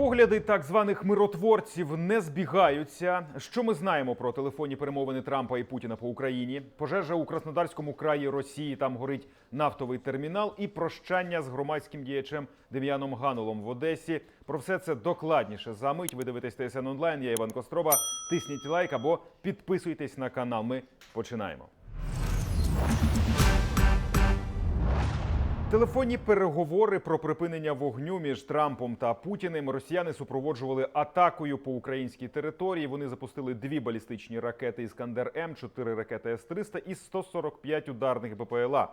Погляди так званих миротворців не збігаються. Що ми знаємо про телефонні перемовини Трампа і Путіна по Україні? Пожежа у Краснодарському краї Росії там горить нафтовий термінал і прощання з громадським діячем Дем'яном Ганулом в Одесі. Про все це докладніше за мить. Ви дивитесь ТСН онлайн. Я Іван Костроба. Тисніть лайк або підписуйтесь на канал. Ми починаємо. Телефонні переговори про припинення вогню між Трампом та Путіним росіяни супроводжували атакою по українській території. Вони запустили дві балістичні ракети Іскандер М, чотири ракети С-300 і 145 ударних БПЛА.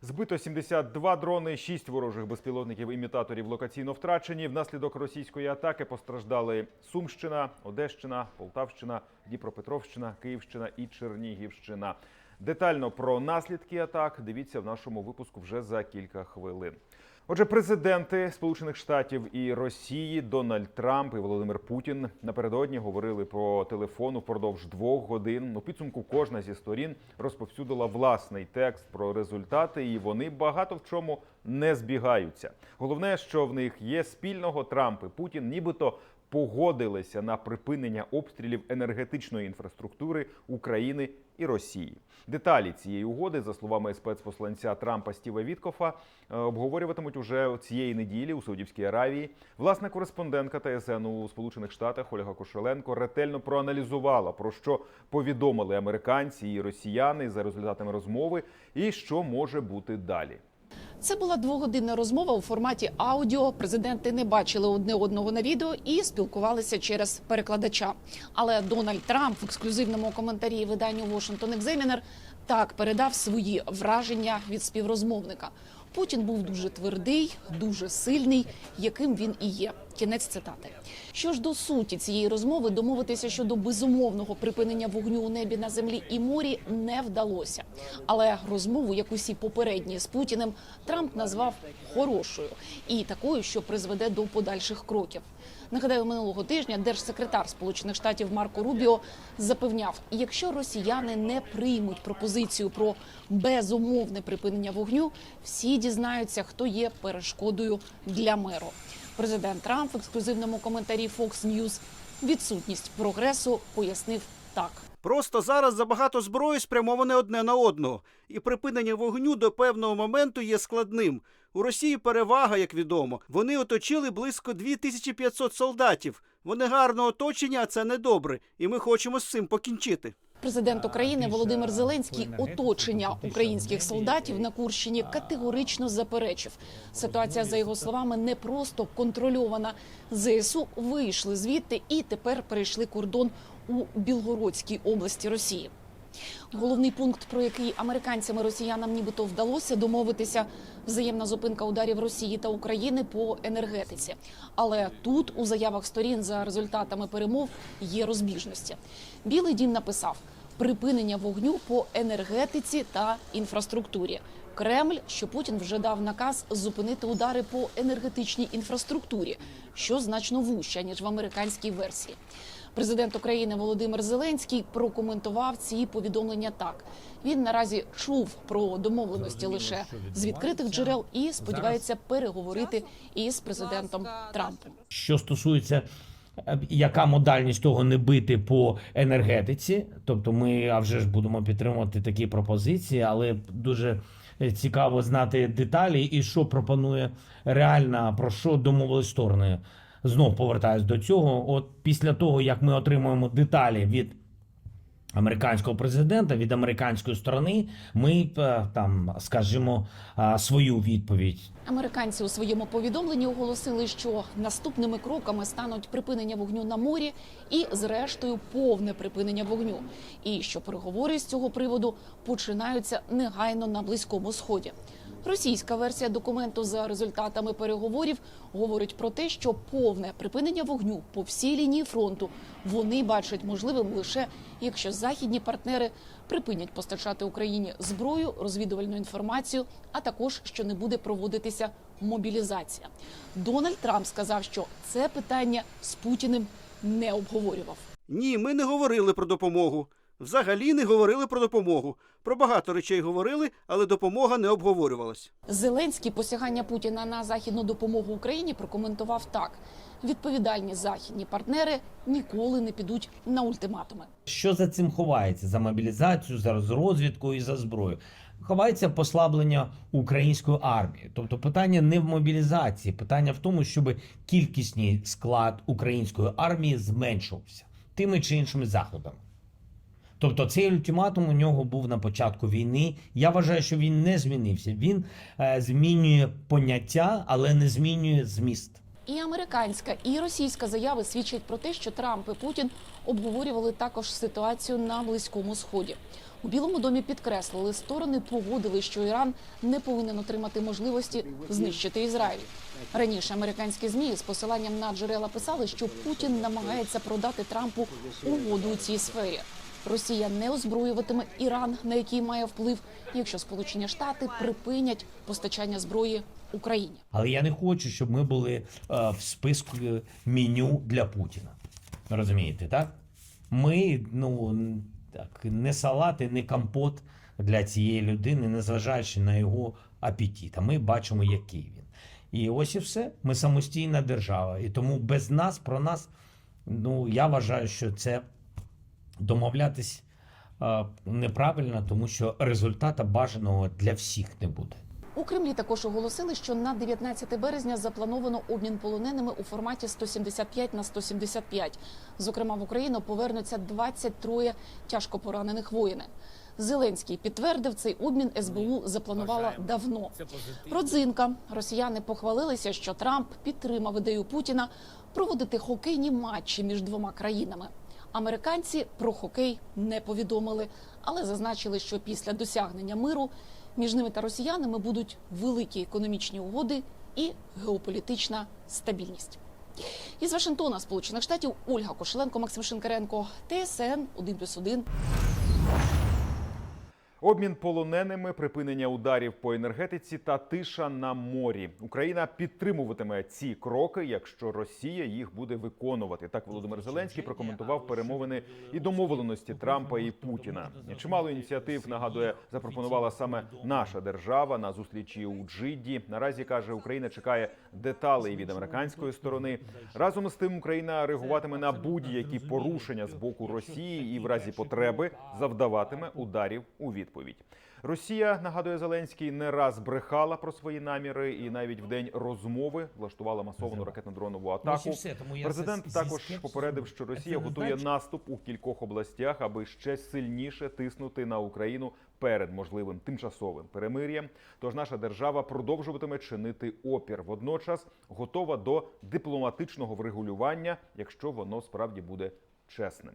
Збито 72 дрони, 6 ворожих безпілотників імітаторів локаційно втрачені. Внаслідок російської атаки постраждали Сумщина, Одещина, Полтавщина, Дніпропетровщина, Київщина і Чернігівщина. Детально про наслідки атак дивіться в нашому випуску вже за кілька хвилин. Отже, президенти Сполучених Штатів і Росії Дональд Трамп і Володимир Путін напередодні говорили по телефону впродовж двох годин. У підсумку кожна зі сторін розповсюдила власний текст про результати, і вони багато в чому не збігаються. Головне, що в них є спільного Трамп і Путін, нібито погодилися на припинення обстрілів енергетичної інфраструктури України і Росії. Деталі цієї угоди, за словами спецпосланця Трампа Стіва Віткофа, е, обговорюватимуть уже цієї неділі у Саудівській Аравії. Власна кореспондентка ТСН у Сполучених Штатах Ольга Кошеленко ретельно проаналізувала про що повідомили американці і росіяни за результатами розмови, і що може бути далі. Це була двогодинна розмова у форматі аудіо. Президенти не бачили одне одного на відео і спілкувалися через перекладача. Але Дональд Трамп в ексклюзивному коментарі виданню Washington Examiner так передав свої враження від співрозмовника. Путін був дуже твердий, дуже сильний, яким він і є. Кінець цитати. Що ж до суті цієї розмови, домовитися щодо безумовного припинення вогню у небі на землі і морі не вдалося. Але розмову, як усі попередні з Путіним, Трамп назвав хорошою і такою, що призведе до подальших кроків. Нагадаю, минулого тижня держсекретар Сполучених Штатів Марко Рубіо запевняв, якщо росіяни не приймуть пропозицію про безумовне припинення вогню, всі дізнаються, хто є перешкодою для миру. Президент Трамп в ексклюзивному коментарі Fox News відсутність прогресу пояснив так. Просто зараз забагато зброї спрямоване одне на одного, і припинення вогню до певного моменту є складним. У Росії перевага, як відомо. Вони оточили близько 2500 солдатів. Вони гарно оточені, а це недобре. І ми хочемо з цим покінчити. Президент України Володимир Зеленський оточення українських солдатів на Курщині категорично заперечив. Ситуація, за його словами, не просто контрольована. ЗСУ вийшли звідти і тепер перейшли кордон у Білгородській області Росії. Головний пункт, про який американцям і росіянам нібито вдалося домовитися, взаємна зупинка ударів Росії та України по енергетиці. Але тут у заявах сторін за результатами перемов є розбіжності. Білий дім написав припинення вогню по енергетиці та інфраструктурі. Кремль, що Путін вже дав наказ зупинити удари по енергетичній інфраструктурі, що значно вужча ніж в американській версії. Президент України Володимир Зеленський прокоментував ці повідомлення так. Він наразі чув про домовленості лише з відкритих джерел і сподівається переговорити із президентом Трампом. Що стосується яка модальність того не бити по енергетиці, тобто ми а вже ж будемо підтримувати такі пропозиції, але дуже е, цікаво знати деталі і що пропонує реальна про що домовились сторони. Знов повертаюсь до цього. От після того, як ми отримуємо деталі від американського президента, від американської сторони, ми е, там скажімо свою відповідь Американці у своєму повідомленні оголосили, що наступними кроками стануть припинення вогню на морі і, зрештою, повне припинення вогню. І що переговори з цього приводу починаються негайно на близькому сході. Російська версія документу за результатами переговорів говорить про те, що повне припинення вогню по всій лінії фронту вони бачать можливим лише якщо західні партнери припинять постачати Україні зброю, розвідувальну інформацію, а також що не буде проводитися мобілізація. Дональд Трамп сказав, що це питання з Путіним не обговорював. Ні, ми не говорили про допомогу. Взагалі не говорили про допомогу. Про багато речей говорили, але допомога не обговорювалась. Зеленський посягання Путіна на західну допомогу Україні прокоментував так: відповідальні західні партнери ніколи не підуть на ультиматуми. Що за цим ховається? За мобілізацію, за розвідку і за зброю. Ховається послаблення української армії. Тобто питання не в мобілізації, питання в тому, щоб кількісний склад української армії зменшувався тими чи іншими заходами. Тобто цей ультиматум у нього був на початку війни. Я вважаю, що він не змінився. Він е, змінює поняття, але не змінює зміст. І американська, і російська заяви свідчать про те, що Трамп і Путін обговорювали також ситуацію на близькому сході. У Білому домі підкреслили, сторони погодили, що Іран не повинен отримати можливості знищити Ізраїль. Раніше американські змі з посиланням на джерела писали, що Путін намагається продати Трампу угоду у цій сфері. Росія не озброюватиме Іран, на який має вплив, якщо Сполучені Штати припинять постачання зброї Україні. Але я не хочу, щоб ми були е, в списку меню для Путіна. Розумієте, так? Ми, ну так, не салати, не компот для цієї людини, незважаючи на його апетит. А ми бачимо, який він. І ось і все. Ми самостійна держава. І тому без нас, про нас, ну я вважаю, що це домовлятись неправильно, тому що результата бажаного для всіх не буде. У Кремлі також оголосили, що на 19 березня заплановано обмін полоненими у форматі 175 на 175. Зокрема, в Україну повернуться 23 тяжко поранених воїни. Зеленський підтвердив, цей обмін СБУ запланувала давно. Родзинка росіяни похвалилися, що Трамп підтримав ідею Путіна проводити хокейні матчі між двома країнами. Американці про хокей не повідомили, але зазначили, що після досягнення миру між ними та росіянами будуть великі економічні угоди і геополітична стабільність. Із Вашингтона, Сполучених Штатів, Ольга Кошеленко, Максим Шинкаренко, ТСН 1+,1. Обмін полоненими, припинення ударів по енергетиці та тиша на морі. Україна підтримуватиме ці кроки, якщо Росія їх буде виконувати. Так Володимир Зеленський прокоментував перемовини і домовленості Трампа і Путіна. Чимало ініціатив нагадує запропонувала саме наша держава на зустрічі у Джидді. Наразі каже, Україна чекає деталей від американської сторони. Разом з тим Україна реагуватиме на будь-які порушення з боку Росії і в разі потреби завдаватиме ударів у відповідь. Росія нагадує Зеленський не раз брехала про свої наміри, і навіть в день розмови влаштувала масовану ракетно-дронову атаку. Президент також попередив, що Росія готує наступ у кількох областях, аби ще сильніше тиснути на Україну перед можливим тимчасовим перемир'ям. Тож наша держава продовжуватиме чинити опір. Водночас готова до дипломатичного врегулювання, якщо воно справді буде чесним.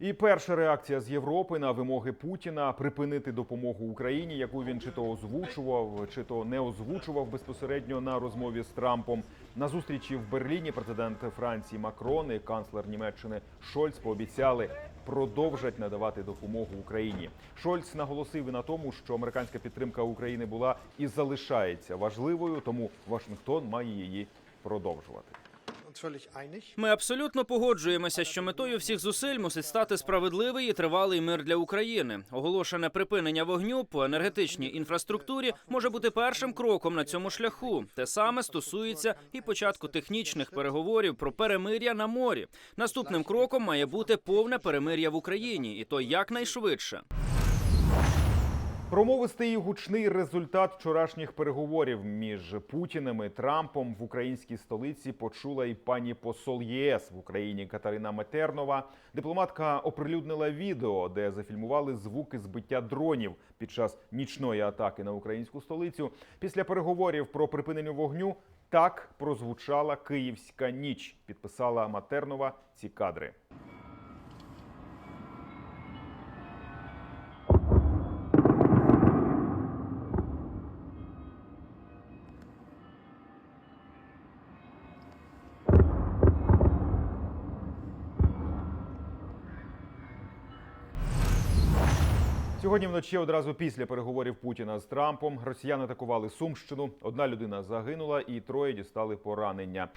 І перша реакція з Європи на вимоги Путіна припинити допомогу Україні, яку він чи то озвучував, чи то не озвучував безпосередньо на розмові з Трампом. На зустрічі в Берліні президент Франції Макрон і канцлер Німеччини Шольц пообіцяли продовжать надавати допомогу Україні. Шольц наголосив і на тому, що американська підтримка України була і залишається важливою, тому Вашингтон має її продовжувати. Ми абсолютно погоджуємося, що метою всіх зусиль мусить стати справедливий і тривалий мир для України. Оголошене припинення вогню по енергетичній інфраструктурі може бути першим кроком на цьому шляху. Те саме стосується і початку технічних переговорів про перемир'я на морі. Наступним кроком має бути повне перемир'я в Україні, і то якнайшвидше. Промовистий і гучний результат вчорашніх переговорів між Путіним і Трампом в українській столиці почула і пані посол ЄС в Україні Катерина Метернова. Дипломатка оприлюднила відео, де зафільмували звуки збиття дронів під час нічної атаки на українську столицю. Після переговорів про припинення вогню так прозвучала Київська ніч. Підписала Матернова ці кадри. Сьогодні вночі, одразу після переговорів Путіна з Трампом, росіяни атакували Сумщину. Одна людина загинула, і троє дістали поранення.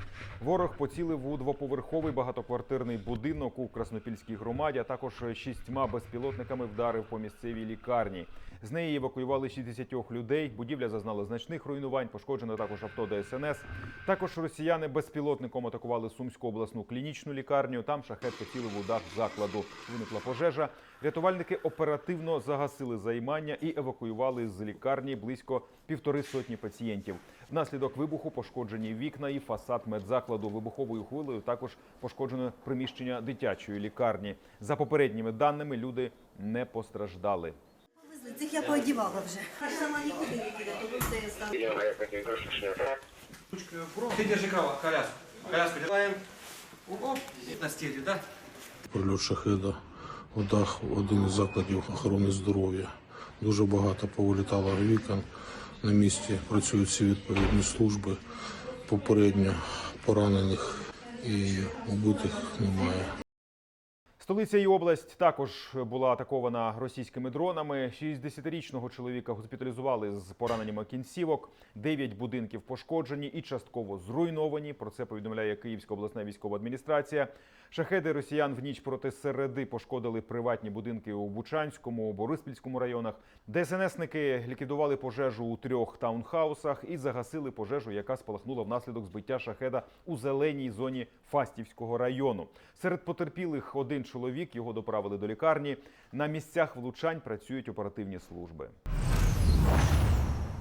Ворог поцілив у двоповерховий багатоквартирний будинок у Краснопільській громаді. а Також шістьма безпілотниками вдарив по місцевій лікарні. З неї евакуювали 60 людей. Будівля зазнала значних руйнувань. Пошкоджено також авто ДСНС. Також росіяни безпілотником атакували Сумську обласну клінічну лікарню. Там шахет поцілив у дах закладу. Виникла пожежа. Рятувальники оперативно загасили займання і евакуювали з лікарні близько півтори сотні пацієнтів. Внаслідок вибуху пошкоджені вікна і фасад медзакладу. Вибуховою хвилею також пошкоджено приміщення дитячої лікарні. За попередніми даними, люди не постраждали. Цих я поодівала вже. Я сама нікуди не піде, тому це я стану. Ты держи коляску. Коляску делаем. Оп, на стиле, да? Прильот шахеда у дах один із закладів охорони здоров'я. Дуже багато повилітало вікон. На місці працюють всі відповідні служби. Попередньо поранених і убитих немає. Столиця і область також була атакована російськими дронами. 60-річного чоловіка госпіталізували з пораненнями кінцівок. Дев'ять будинків пошкоджені і частково зруйновані. Про це повідомляє Київська обласна військова адміністрація. Шахеди росіян в ніч проти середи пошкодили приватні будинки у Бучанському, Бориспільському районах. ДСНСники ліквідували пожежу у трьох таунхаусах і загасили пожежу, яка спалахнула внаслідок збиття шахеда у зеленій зоні Фастівського району. Серед потерпілих один чоловік його доправили до лікарні. На місцях влучань працюють оперативні служби.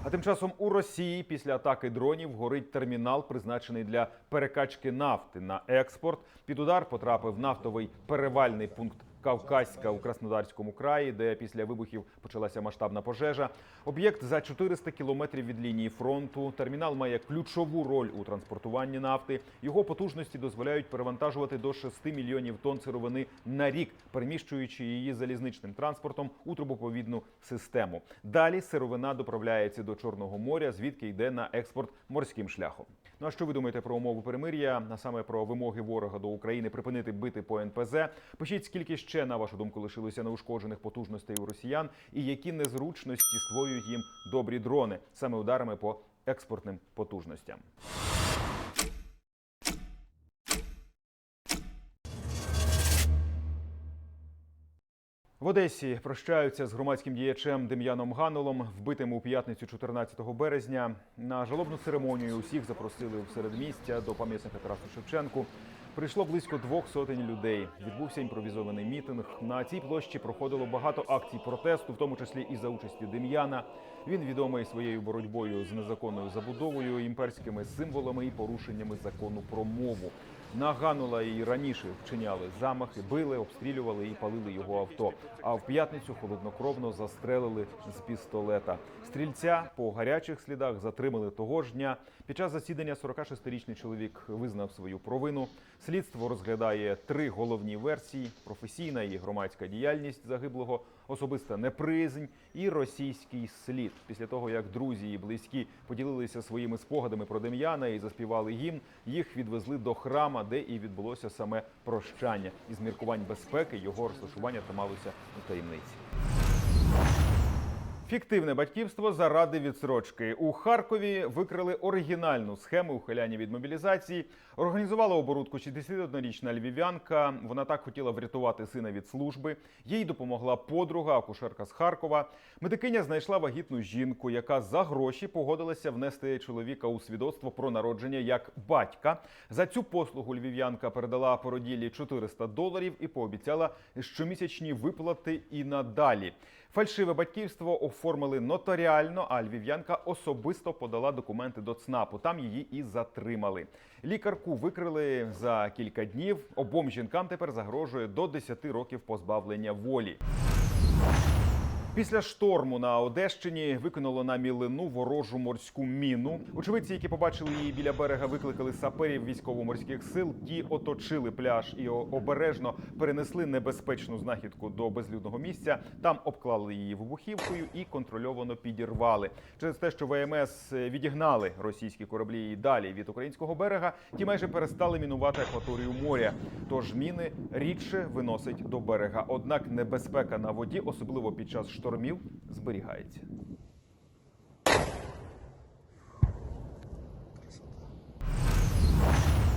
А тим часом у Росії після атаки дронів горить термінал, призначений для перекачки нафти на експорт. Під удар потрапив нафтовий перевальний пункт Кавказька у Краснодарському краї, де після вибухів почалася масштабна пожежа. Об'єкт за 400 кілометрів від лінії фронту. Термінал має ключову роль у транспортуванні нафти. Його потужності дозволяють перевантажувати до 6 мільйонів тонн сировини на рік, переміщуючи її залізничним транспортом у трубоповідну систему. Далі сировина доправляється до Чорного моря, звідки йде на експорт морським шляхом. Ну а що ви думаєте про умови перемир'я, а саме про вимоги ворога до України припинити бити по НПЗ? Пишіть, скільки ще на вашу думку лишилося неушкоджених потужностей у росіян, і які незручності створюють їм добрі дрони саме ударами по експортним потужностям. В Одесі прощаються з громадським діячем Дем'яном Ганулом, вбитим у п'ятницю 14 березня. На жалобну церемонію усіх запросили в середмістя до пам'ятника Тарасу Шевченку. Прийшло близько двох сотень людей. Відбувся імпровізований мітинг. На цій площі проходило багато акцій протесту, в тому числі і за участі Дем'яна. Він відомий своєю боротьбою з незаконною забудовою, імперськими символами і порушеннями закону про мову. На Ганула і раніше вчиняли замахи, били, обстрілювали і палили його авто. А в п'ятницю холоднокровно застрелили з пістолета. Стрільця по гарячих слідах затримали того ж дня. Під час засідання 46-річний чоловік визнав свою провину. Слідство розглядає три головні версії: професійна і громадська діяльність загиблого, особиста непризнь і російський слід. Після того, як друзі і близькі поділилися своїми спогадами про Дем'яна і заспівали гімн, їх відвезли до храма, де і відбулося саме прощання. Із міркувань безпеки його розташування трималося у таємниці. Фіктивне батьківство заради відсрочки у Харкові викрили оригінальну схему ухиляння від мобілізації. Організувала оборудку 61-річна львів'янка. Вона так хотіла врятувати сина від служби. Їй допомогла подруга, акушерка з Харкова. Медикиня знайшла вагітну жінку, яка за гроші погодилася внести чоловіка у свідоцтво про народження як батька. За цю послугу львів'янка передала породілі 400 доларів і пообіцяла щомісячні виплати і надалі. Фальшиве батьківство оформили нотаріально, а львів'янка особисто подала документи до ЦНАПу. Там її і затримали. Лікарку викрили за кілька днів. Обом жінкам тепер загрожує до 10 років позбавлення волі. Після шторму на Одещині викинуло на мілину ворожу морську міну. Очевидці, які побачили її біля берега, викликали саперів військово-морських сил. Ті оточили пляж і обережно перенесли небезпечну знахідку до безлюдного місця. Там обклали її вибухівкою і контрольовано підірвали. Через те, що ВМС відігнали російські кораблі і далі від українського берега, ті майже перестали мінувати акваторію моря. Тож міни рідше виносить до берега. Однак небезпека на воді, особливо під час шторму, штормів зберігається.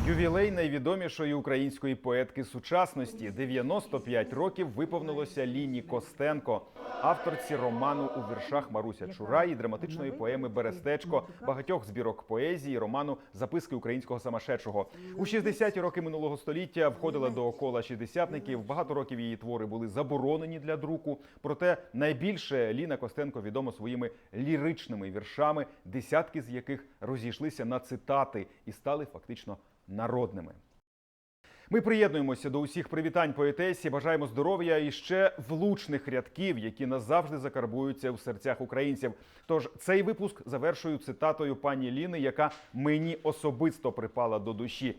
Ювілей найвідомішої української поетки сучасності 95 років виповнилося Ліні Костенко, авторці роману у віршах Маруся Чурай і драматичної поеми Берестечко, багатьох збірок поезії, роману Записки українського самошедшого. У 60-ті роки минулого століття входила до кола шістдесятників. Багато років її твори були заборонені для друку. Проте найбільше Ліна Костенко відома своїми ліричними віршами, десятки з яких розійшлися на цитати і стали фактично народними. Ми приєднуємося до усіх привітань поетесі. Бажаємо здоров'я і ще влучних рядків, які назавжди закарбуються в серцях українців. Тож цей випуск завершую цитатою пані Ліни, яка мені особисто припала до душі.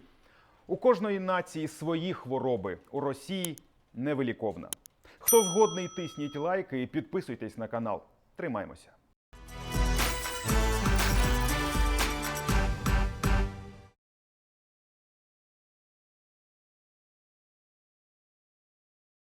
У кожної нації свої хвороби, у Росії невиліковна. Хто згодний, тисніть лайки і підписуйтесь на канал. Тримаймося.